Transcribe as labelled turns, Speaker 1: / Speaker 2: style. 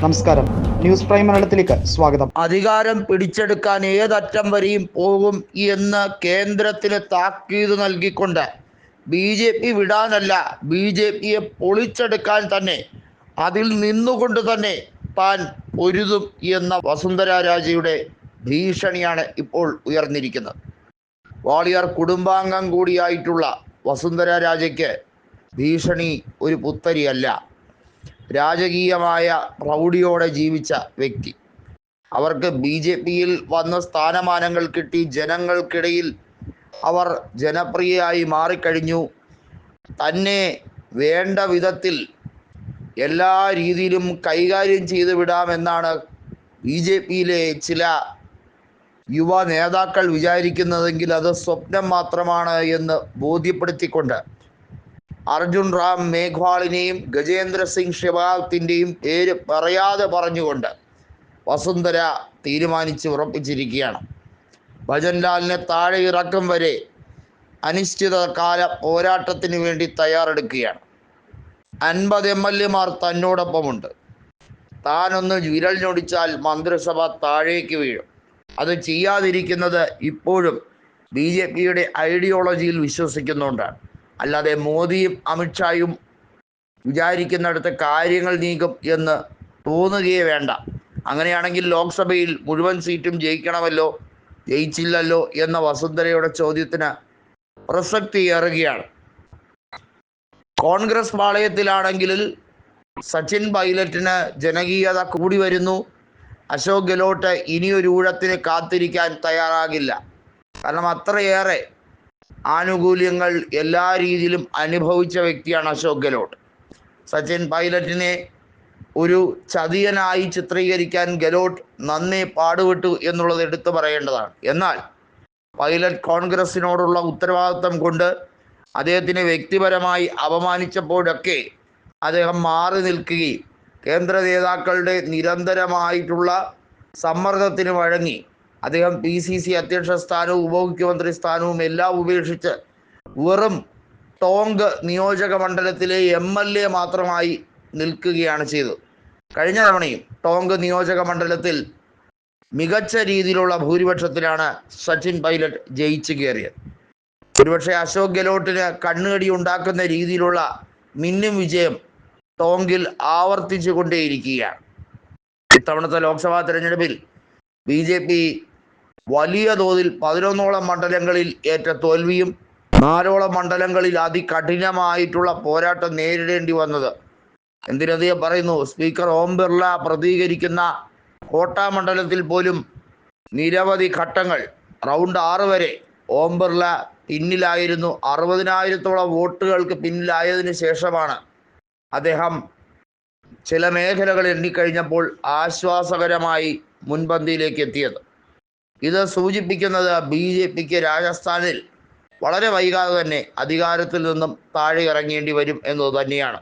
Speaker 1: നമസ്കാരം. News prime മലയാളത്തിലേക്ക് സ്വാഗതം.
Speaker 2: അധികാരം പിടിച്ചെടുക്കാൻ ഏതറ്റം വരെയും പോകും എന്ന് കേന്ദ്രത്തിന് താക്കീത് നൽകിക്കൊണ്ട് ബി ജെ പി വിടാനല്ല ബി ജെ പിയെ പൊളിച്ചെടുക്കാൻ തന്നെ അതിൽ നിന്നുകൊണ്ട് തന്നെ താൻ പൊരുതും എന്ന വസുന്ധര രാജയുടെ ഭീഷണിയാണ് ഇപ്പോൾ ഉയർന്നിരിക്കുന്നത്. വാളിയാർ കുടുംബാംഗം കൂടിയായിട്ടുള്ള വസുന്ധര രാജയ്ക്ക് ഭീഷണി ഒരു പുത്തരിയല്ല. രാജകീയമായ പ്രൗഢിയോടെ ജീവിച്ച വ്യക്തി. അവർക്ക് ബി ജെ പിയിൽ വന്ന സ്ഥാനമാനങ്ങൾ കിട്ടി. ജനങ്ങൾക്കിടയിൽ അവർ ജനപ്രിയയായി മാറിക്കഴിഞ്ഞു. തന്നെ വേണ്ട വിധത്തിൽ എല്ലാ രീതിയിലും കൈകാര്യം ചെയ്തു വിടാമെന്നാണ് ബി ജെ പിയിലെ ചില യുവ നേതാക്കൾ വിചാരിക്കുന്നതെങ്കിൽ അത് സ്വപ്നം മാത്രമാണ് എന്ന് ബോധ്യപ്പെടുത്തിക്കൊണ്ട് അർജുൻ റാം മേഘ്വാളിനെയും ഗജേന്ദ്ര സിംഗ് ഷെവാത്തിന്റെയും പേര് പറയാതെ പറഞ്ഞുകൊണ്ട് വസുന്ധര തീരുമാനിച്ച് ഉറപ്പിച്ചിരിക്കുകയാണ്. ഭജൻലാലിനെ താഴെ ഇറക്കം വരെ അനിശ്ചിതകാല പോരാട്ടത്തിന് വേണ്ടി തയ്യാറെടുക്കുകയാണ്. അൻപത് എം എൽ എമാർ തന്നോടൊപ്പമുണ്ട്. താനൊന്ന് വിരൽ ഞൊടിച്ചാൽ മന്ത്രിസഭ താഴേക്ക് വീഴും. അത് ചെയ്യാതിരിക്കുന്നത് ഇപ്പോഴും ബി ജെ പിയുടെ ഐഡിയോളജിയിൽ വിശ്വസിക്കുന്നുകൊണ്ടാണ് അല്ലാതെ മോദിയും അമിത്ഷായും വിചാരിക്കുന്നിടത്ത് കാര്യങ്ങൾ നീക്കും എന്ന് തോന്നുകയേ വേണ്ട. അങ്ങനെയാണെങ്കിൽ ലോക്സഭയിൽ മുഴുവൻ സീറ്റും ജയിക്കണമല്ലോ ജയിച്ചില്ലല്ലോ എന്ന വസുന്ധരയുടെ ചോദ്യത്തിന് പ്രസക്തി ഏറുകയാണ്. കോൺഗ്രസ് പാളയത്തിലാണെങ്കിൽ സച്ചിൻ പൈലറ്റിന് ജനകീയത കൂടി വരുന്നു. അശോക് ഗെലോട്ട് ഇനിയൊരു ഊഴത്തിന് കാത്തിരിക്കാൻ തയ്യാറാകില്ല. കാരണം അത്രയേറെ ആനുകൂല്യങ്ങൾ എല്ലാ രീതിയിലും അനുഭവിച്ച വ്യക്തിയാണ് അശോക് ഗെലോട്ട്. സച്ചിൻ പൈലറ്റിനെ ഒരു ചതിയനായി ചിത്രീകരിക്കാൻ ഗെലോട്ട് നന്നേ പാടുപെട്ടു എന്നുള്ളത് എടുത്തു പറയേണ്ടതാണ്. എന്നാൽ പൈലറ്റ് കോൺഗ്രസിനോടുള്ള ഉത്തരവാദിത്വം കൊണ്ട് അദ്ദേഹത്തിനെ വ്യക്തിപരമായി അപമാനിച്ചപ്പോഴൊക്കെ അദ്ദേഹം മാറി നിൽക്കുകയും കേന്ദ്ര നേതാക്കളുടെ നിരന്തരമായിട്ടുള്ള സമ്മർദ്ദത്തിന് വഴങ്ങി അദ്ദേഹം പി സി സി അധ്യക്ഷ സ്ഥാനവും ഉപമുഖ്യമന്ത്രി സ്ഥാനവും എല്ലാം ഉപേക്ഷിച്ച് വെറും ടോങ്ക് നിയോജക മണ്ഡലത്തിലെ എം എൽ എ മാത്രമായി നിൽക്കുകയാണ് ചെയ്തത്. കഴിഞ്ഞ തവണയും ടോങ്ക് നിയോജക മണ്ഡലത്തിൽ മികച്ച രീതിയിലുള്ള ഭൂരിപക്ഷത്തിലാണ് സച്ചിൻ പൈലറ്റ് ജയിച്ചു കയറിയത്. ഒരുപക്ഷെ അശോക് ഗെലോട്ടിന് കണ്ണുകടി ഉണ്ടാക്കുന്ന രീതിയിലുള്ള മിന്നും വിജയം ടോങ്കിൽ ആവർത്തിച്ചു കൊണ്ടേയിരിക്കുകയാണ് ഇത്തവണത്തെ ലോക്സഭാ തെരഞ്ഞെടുപ്പിൽ ബി ജെ പി വലിയ തോതിൽ പതിനൊന്നോളം മണ്ഡലങ്ങളിൽ ഏറ്റ തോൽവിയും നാലോളം മണ്ഡലങ്ങളിൽ അതികഠിനമായിട്ടുള്ള പോരാട്ടം നേരിടേണ്ടി വന്നത്. എന്തിനധികം പറയുന്നു സ്പീക്കർ ഓം ബിർള പ്രതികരിക്കുന്ന കോട്ട മണ്ഡലത്തിൽ പോലും നിരവധി ഘട്ടങ്ങൾ റൗണ്ട് ആറ് വരെ ഓം ബിർള പിന്നിലായിരുന്നു. അറുപതിനായിരത്തോളം വോട്ടുകൾക്ക് പിന്നിലായതിനു ശേഷമാണ് അദ്ദേഹം ചില മേഖലകൾ എണ്ണിക്കഴിഞ്ഞപ്പോൾ ആശ്വാസകരമായി മുൻപന്തിയിലേക്ക് എത്തിയത്. ഇത് സൂചിപ്പിക്കുന്നത് ബി ജെ പിക്ക് രാജസ്ഥാനിൽ വളരെ വൈകാതെ തന്നെ അധികാരത്തിൽ നിന്നും താഴെ ഇറങ്ങേണ്ടി വരും എന്നത് തന്നെയാണ്.